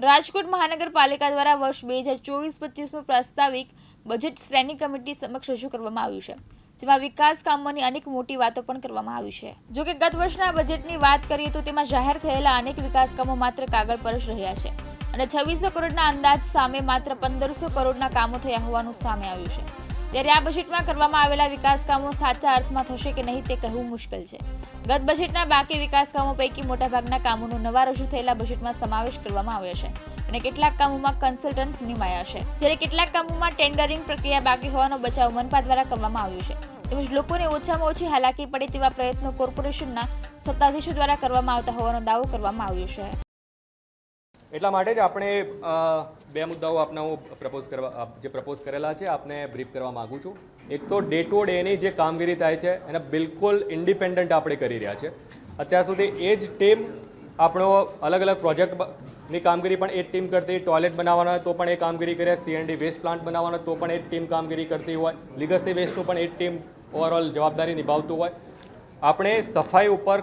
રાજકોટ મહાનગરપાલિકા દ્વારા વર્ષ બે હજાર ચોવીસ પચીસનું પ્રસ્તાવિક બજેટ શ્રેણી કમિટી સમક્ષ રજૂ કરવામાં આવ્યું છે, જેમાં વિકાસ કામોની અનેક મોટી વાતો પણ કરવામાં આવી છે. જો કે ગત વર્ષના બજેટની વાત કરીએ તો તેમાં જાહેર થયેલા અનેક વિકાસ કામો માત્ર કાગળ પર જ રહ્યા છે અને છવ્વીસો કરોડના અંદાજ સામે માત્ર પંદરસો કરોડના કામો થયા હોવાનું સામે આવ્યું છે. ત્યારે આ બજેટમાં કરવામાં આવેલા વિકાસ કામો સાચા અર્થમાં થશે કે નહીં તે કહેવું મુશ્કેલ છે. ગત બજેટના બાકી વિકાસ કામો પૈકી મોટાભાગના કામોનો નવા રજૂ થયેલા બજેટમાં સમાવેશ કરવામાં આવ્યો છે અને કેટલાક કામોમાં કન્સલ્ટન્ટ નિમાયા છે. જ્યારે કેટલાક કામોમાં ટેન્ડરિંગ પ્રક્રિયા બાકી હોવાનો બચાવ મનપા દ્વારા કરવામાં આવ્યો છે. તેમજ લોકોને ઓછામાં ઓછી હાલાકી પડે તેવા પ્રયત્નો કોર્પોરેશનના સત્તાધીશો દ્વારા કરવામાં આવતા હોવાનો દાવો કરવામાં આવ્યો છે. એટલા માટે જ આપણે બે મુદ્દાઓ આપના હું પ્રપોઝ કરવા જે પ્રપોઝ કરેલા છે, આપને બ્રીફ કરવા માગું છું. એક તો ડે ટુ ડેની જે કામગીરી થાય છે, એને બિલકુલ ઇન્ડિપેન્ડન્ટ આપણે કરી રહ્યા છે. અત્યાર સુધી એ જ ટીમ આપણો અલગ અલગ પ્રોજેક્ટની કામગીરી પણ એ ટીમ કરતી ટોયલેટ બનાવવાનો હોય તો પણ એ કામગીરી કરે સીએનડી વેસ્ટ પ્લાન્ટ બનાવવાનો તો પણ એ ટીમ કામગીરી કરતી હોય લીગસી વેસ્ટનું પણ એ ટીમ ઓવરઓલ જવાબદારી નિભાવતું હોય. આપણે સફાઈ ઉપર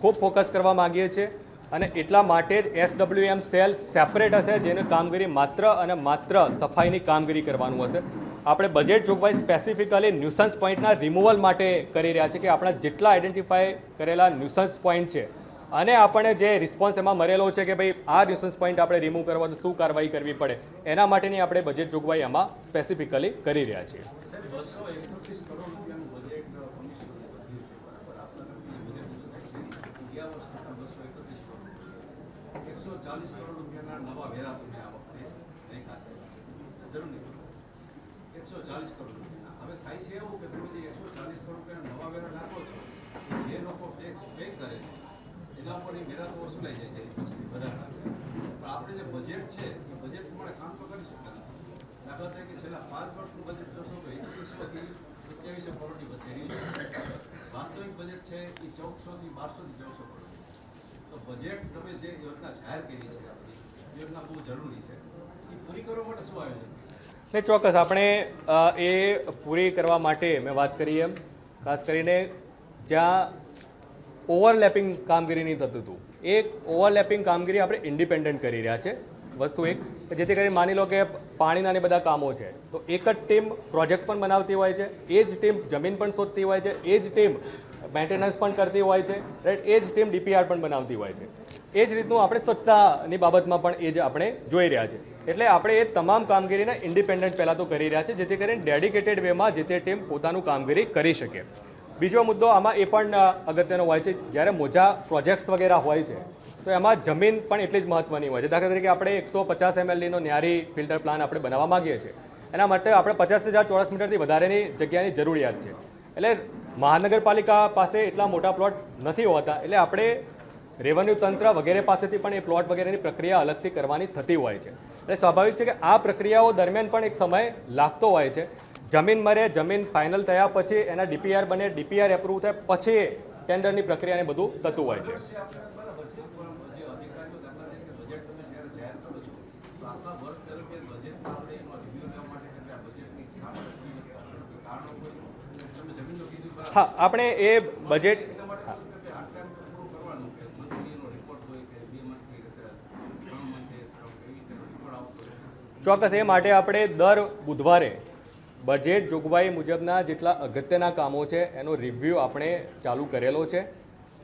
ખૂબ ફોકસ કરવા માગીએ છીએ. અને એટલા માટે જ એસડબ્લ્યુએમ સેલ સેપરેટ હશે, જેની કામગીરી માત્ર અને માત્ર સફાઈની કામગીરી કરવાનું હશે. આપણે બજેટ જોગવાઈ સ્પેસિફિકલી ન્યુસન્સ પોઈન્ટના રિમૂવલ માટે કરી રહ્યા છે કે આપણા જેટલા આઈડેન્ટિફાય કરેલા ન્યુસન્સ પોઈન્ટ છે. અને આપણને જે રિસ્પોન્સ એમાં મળેલો છે કે ભાઈ, આ ન્યુસન્સ પોઈન્ટ આપણે રિમૂવ કરવા તો શું કાર્યવાહી કરવી પડે? એના માટેની આપણે બજેટ જોગવાઈ એમાં સ્પેસિફિકલી કરી રહ્યા છીએ એકસો ચાલીસ કરોડ રૂપિયાના નવા વેરા તમે આ વખતે નાખ્યા છે જરૂર નહીં. એકસો ચાલીસ કરોડ રૂપિયા હવે થાય છે એવું કે તમે એકસો ચાલીસ કરોડ રૂપિયાના નવા વેરા નાખો છો જે લોકો ટેક્સ પે કરે છે, એના પર એ વેરા તો વસૂલાઈ જાય છે પાસેથી વધારે પણ આપણે જે બજેટ છે, એ બજેટ પ્રમાણે કામ તો કરી શકતા નથી. દાખલા તરીકે છેલ્લા પાંચ વર્ષનું બજેટ જોશો તો એકવીસોથી સત્યાવીસો કરોડની રહ્યું છે વાસ્તવિક બજેટ છે એ ચૌદસોથી બારસોથી ચૌદસો કરોડ. ને ચોક્કસ આપણે એ પૂરી કરવા માટે મેં વાત કરી એમ, ખાસ કરીને જ્યાં ઓવરલેપિંગ કામગીરી નહીં થતું હતું. એ ઓવરલેપિંગ કામગીરી આપણે ઇન્ડિપેન્ડન્ટ કરી રહ્યા છે, વસ્તુ એક. જેથી કરીને માની લો કે પાણીના ને બધા કામો છે, તો એક જ ટીમ પ્રોજેક્ટ પણ બનાવતી હોય છે, એ જ ટીમ જમીન પણ શોધતી હોય છે, એ જ ટીમ મેન્ટેનન્સ પણ કરતી હોય છે રાઈટ એ જ ટીમ ડીપીઆર પણ બનાવતી હોય છે. એ જ રીતનું આપણે સ્વચ્છતાની બાબતમાં પણ એ જ આપણે જોઈ રહ્યા છે. એટલે આપણે એ તમામ કામગીરીને ઇન્ડિપેન્ડન્ટ પહેલાં તો કરી રહ્યા છે, જેથી કરીને ડેડિકેટેડ વેમાં જે તે ટીમ પોતાનું કામગીરી કરી શકે. બીજો મુદ્દો આમાં એ પણ અગત્યનો હોય છે, જ્યારે મોજા પ્રોજેક્ટ્સ વગેરે હોય છે, તો એમાં જમીન પણ એટલી જ મહત્ત્વની હોય છે. દાખલા તરીકે આપણે એકસો પચાસ એમએલડીનો ન્યારી ફિલ્ટર પ્લાન આપણે બનાવવા માગીએ છીએ. એના માટે આપણે પચાસ હજાર ચોરસ મીટરથી વધારેની જગ્યાની જરૂરિયાત છે. એટલે મહાનગરપાલિકા પાસે એટલા મોટા પ્લોટ નથી હોતા એટલે આપણે રેવન્યુ તંત્ર વગેરે પાસેથી પણ એ પ્લોટ વગેરેની પ્રક્રિયા અલગથી કરવાની થતી હોય છે. એટલે સ્વાભાવિક છે કે આ પ્રક્રિયાઓ દરમિયાન પણ એક સમય લાગતો હોય છે. જમીન મરે, જમીન ફાઇનલ થયા પછી એના ડીપીઆર બને ડીપીઆર એપ્રુવ થાય પછી ટેન્ડરની પ્રક્રિયાને બધું થતું હોય છે. રીતે આપણે એ બજેટ ચોક્કસ, એ માટે આપણે દર બુધવારે બજેટ જોગવાઈ મુજબના જેટલા અગત્યના કામો છે, એનો રિવ્યૂ આપણે ચાલુ કરેલો છે.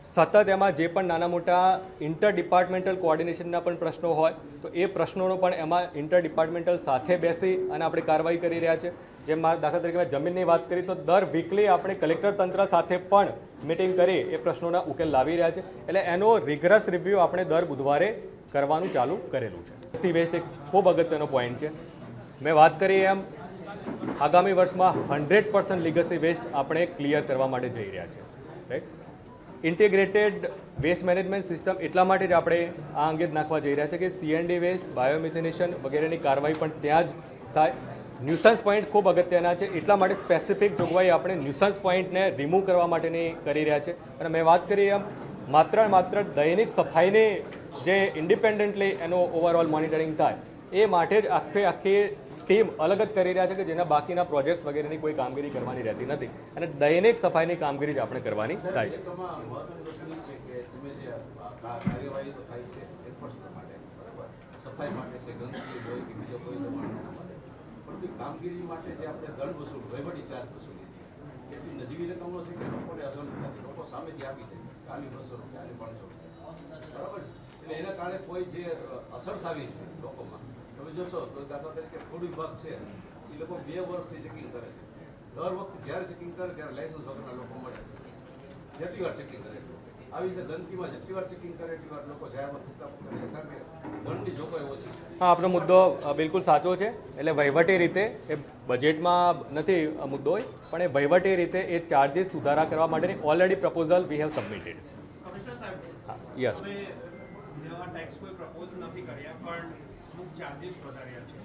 સતત એમાં જે પણ નાના મોટા ઇન્ટર ડિપાર્ટમેન્ટલ કોઓર્ડિનેશનના પણ પ્રશ્નો હોય, તો એ પ્રશ્નોનો પણ એમાં ઇન્ટર ડિપાર્ટમેન્ટલ સાથે બેસી અને આપણે કાર્યવાહી કરી રહ્યા છે. જેમ દાખલા તરીકે મેં જમીનની વાત કરી, તો દર વીકલી આપણે કલેક્ટર તંત્ર સાથે પણ મિટિંગ કરી એ પ્રશ્નોના ઉકેલ લાવી રહ્યા છે. એટલે એનો રિગરસ રિવ્યૂ આપણે દર બુધવારે કરવાનું ચાલુ કરેલું છે. સી વેસ્ટ એક ખૂબ અગત્યનો પોઈન્ટ છે. મેં વાત કરી એમ, આગામી વર્ષમાં હંડ્રેડ પર્સન્ટ લીગસી વેસ્ટ આપણે ક્લિયર કરવા માટે જઈ રહ્યા છે. Right integrated waste management system એટલા માટે જ આપણે આ અંગે નાખવા જઈ રહ્યા છે કે સીએનડી વેસ્ટ, બાયોમિથેનેશન વગેરેની કાર્યવાહી પણ ત્યાં જ થાય. ન્યુસન્સ પોઈન્ટ ખૂબ અગત્યના છે. એટલા માટે સ્પેસિફિક જોગવાઈ આપણે ન્યુસન્સ પોઈન્ટને રિમૂવ કરવા માટેની કરી રહ્યા છે. અને મેં વાત કરી એમ, માત્ર માત્ર દૈનિક સફાઈની જે ઇન્ડિપેન્ડન્ટલી એનું ઓવરઓલ મોનિટરિંગ થાય, એ માટે જ આખે આખી ટીમ અલગ જ કરી રહ્યા છે કે જેના બાકીના પ્રોજેક્ટ્સ વગેરેની કોઈ કામગીરી કરવાની રહેતી નથી. અને દૈનિક સફાઈની કામગીરી જ આપણે કરવાની થાય છે. કામગીરી માટે જે આપણે દંડ વસૂલ વહીવટી ચાર્જ વસૂલી એટલી નજીવી રકમો છે કે લોકોને અસર લોકો સામેથી આપી એના કારણે કોઈ જે અસર થવી છે લોકોમાં તમે જોશો તો દાખલા તરીકે ફૂડ વિભાગ છે. એ લોકો બે વર્ષથી ચેકિંગ કરે છે. દર વખતે જ્યારે ચેકિંગ કરે ત્યારે લાયસન્સ વગરના લોકો મળે જેટલી વાર ચેકિંગ કરે આવી રીતે ગંદકીમાં જેટલી વાર ચેકિંગ કરે એટલી વાર લોકો જાહેરમાં થૂકતા ફૂંકતા રહે. કારણ કે દંડની જોગવાઈ ઓછી હા આપણો મુદ્દો બિલકુલ સાચો છે. એટલે વહીવટી રીતે એ બજેટમાં નથી મુદ્દો હોય પણ એ વહીવટી રીતે એ ચાર્જિસ સુધારા કરવા માટેની already proposal we have submitted commissioner સાહેબ હા યસ ટેક્સ કોઈ પ્રપોઝ નથી કર્યા પણ અમુક ચાર્જીસ વધાર્યા છે.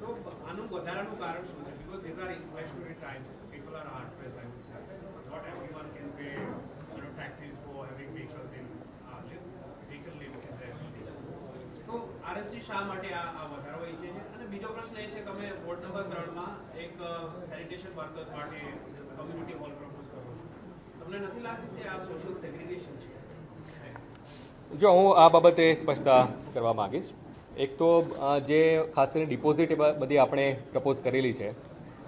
તો આનું વધારાનું કારણ શું છે? Because these are inflationary times people are hard press I would say not everyone can pay you know taxes for having vehicles in limits in their city. તો આરએમસી શા માટે આ આ વધારો હોય છે? અને બીજો પ્રશ્ન એ છે કે અમે વોર્ડ નંબર ત્રણમાં એક સેનિટેશન વર્કર્સ માટે કમ્યુનિટી હોલ પ્રપોઝ કરો છો. તમને નથી લાગતું કે આ સોશિયલ સેગ્રિગેશન છે? જો હું આ બાબતે સ્પષ્ટતા કરવા માંગીશ એક તો જે ખાસ કરીને ડિપોઝિટ બધી આપણે પ્રપોઝ કરેલી છે,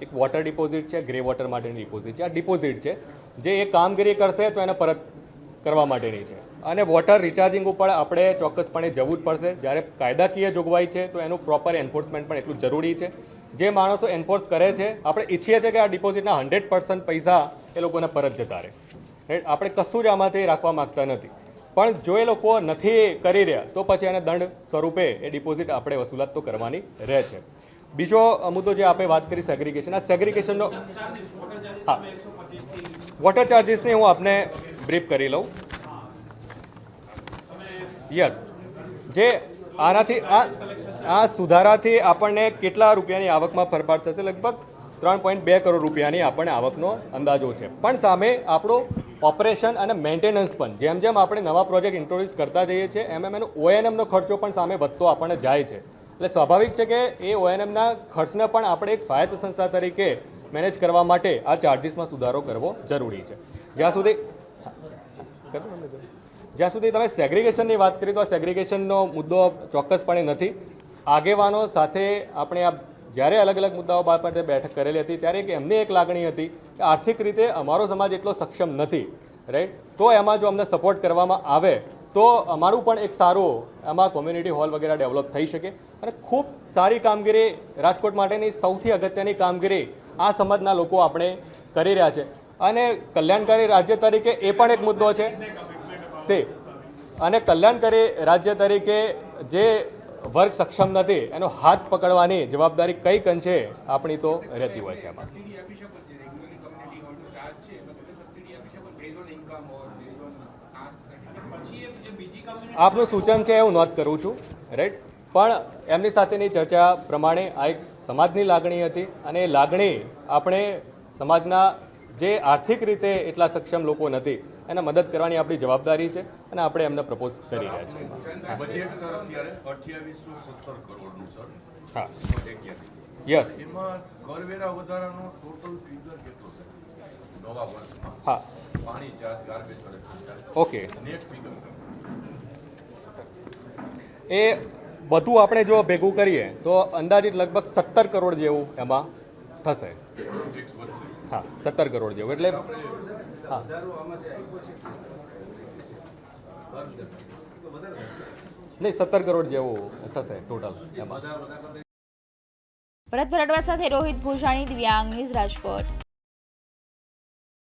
એક વોટર ડિપોઝિટ છે ગ્રે વોટર માટેની ડિપોઝિટ છે. આ ડિપોઝિટ છે, જે એ કામગીરી કરશે તો એને પરત કરવા માટેની છે. અને વોટર રિચાર્જિંગ ઉપર આપણે ચોક્કસપણે જવું જ પડશે. જ્યારે કાયદાકીય જોગવાઈ છે, તો એનું પ્રોપર એન્ફોર્સમેન્ટ પણ એટલું જરૂરી છે. જે માણસો એન્ફોર્સ કરે છે, આપણે ઈચ્છીએ છીએ કે આ ડિપોઝિટના હંડ્રેડ પર્સન્ટ પૈસા એ લોકોને પરત જતા રહે. રાઈટ આપણે કશું જ આમાંથી રાખવા માગતા નથી. પણ જો એ લોકો નથી કરી રહ્યા, તો પછી એને દંડ સ્વરૂપે એ ડિપોઝિટ આપણે વસૂલાત તો કરવાની રહે છે. બીજો મુદ્દો જે આપણે વાત કરી સેગ્રિગેશન આ સેગ્રિગેશનનો હા. વોટર ચાર્જિસની હું આપને બ્રીફ કરી લઉં. યસ જે આનાથી આ આ સુધારાથી આપણને કેટલા રૂપિયાની આવકમાં ફરફાટ થશે? લગભગ ત્રણ પોઈન્ટ બે કરોડ રૂપિયાની આપણને આવકનો અંદાજો છે. પણ સામે આપણું ઓપરેશન અને મેન્ટેનન્સ પણ. જેમ જેમ આપણે નવા પ્રોજેક્ટ ઇન્ટ્રોડ્યુસ કરતા જઈએ છીએ, એમ એમ એનો ઓએનએમનો ખર્ચો પણ સામે વધતો આપણને જાય છે. એટલે સ્વાભાવિક છે કે એ ઓએનએમના ખર્ચને પણ આપણે એક સ્વાયત્ત સંસ્થા તરીકે મેનેજ કરવા માટે આ ચાર્જિસમાં સુધારો કરવો જરૂરી છે. જ્યાં સુધી જ્યાં સુધી તમે સેગ્રિગેશનની વાત કરી, તો આ સેગ્રિગેશનનો મુદ્દો ચોક્કસપણે નથી. આગેવાનો સાથે આપણે આ જ્યારે અલગ અલગ મુદ્દાઓ પાસે બેઠક કરેલી હતી, ત્યારે એમની એક લાગણી હતી કે આર્થિક રીતે અમારો સમાજ એટલો સક્ષમ નથી રાઈટ તો એમાં જો અમને સપોર્ટ કરવામાં આવે, તો અમારું પણ એક સારું એમાં કોમ્યુનિટી હોલ વગેરે ડેવલપ થઈ શકે. અને ખૂબ સારી કામગીરી રાજકોટ માટેની સૌથી અગત્યની કામગીરી આ સમાજના લોકો આપણે કરી રહ્યા છે. અને કલ્યાણકારી રાજ્ય તરીકે એ પણ એક મુદ્દો છે. સે. અને કલ્યાણકારી રાજ્ય તરીકે જે વર્ગ સક્ષમ નથી, એનો હાથ પકડવાની જવાબદારી કંઈક અંશે આપણી તો રહેતી હોય છે એમાં. આપનું સૂચન છે હું નોંધ કરું છું રાઈટ પણ એમની સાથેની ચર્ચા પ્રમાણે આ એક સમાજની લાગણી હતી અને એ લાગણી આપણે સમાજના જે આર્થિક રીતે એટલા સક્ષમ લોકો નથી એને મદદ કરવાની આપણી જવાબદારી છે અને આપણે એમને પ્રપોઝ કરી રહ્યા છીએ. હા. યસ એમાં કરવેરા વધારાનો ટોટલ ફિગર કેટલો છે? નવા વર્ષમાં હા. ઓકે એ બધું આપણે જો ભેગું કરીએ તો અંદાજિત લગભગ સત્તર કરોડ જેવું એમાં થશે. હા, સત્તર કરોડ જેવું, એટલે હા. નહીં, સત્તર કરોડ જેવું થશે ટોટલ એમાં. ભરત ભરડવા સાથે રોહિત ભોજાણી, દિવ્યાંગ ન્યૂઝ રાજકોટ.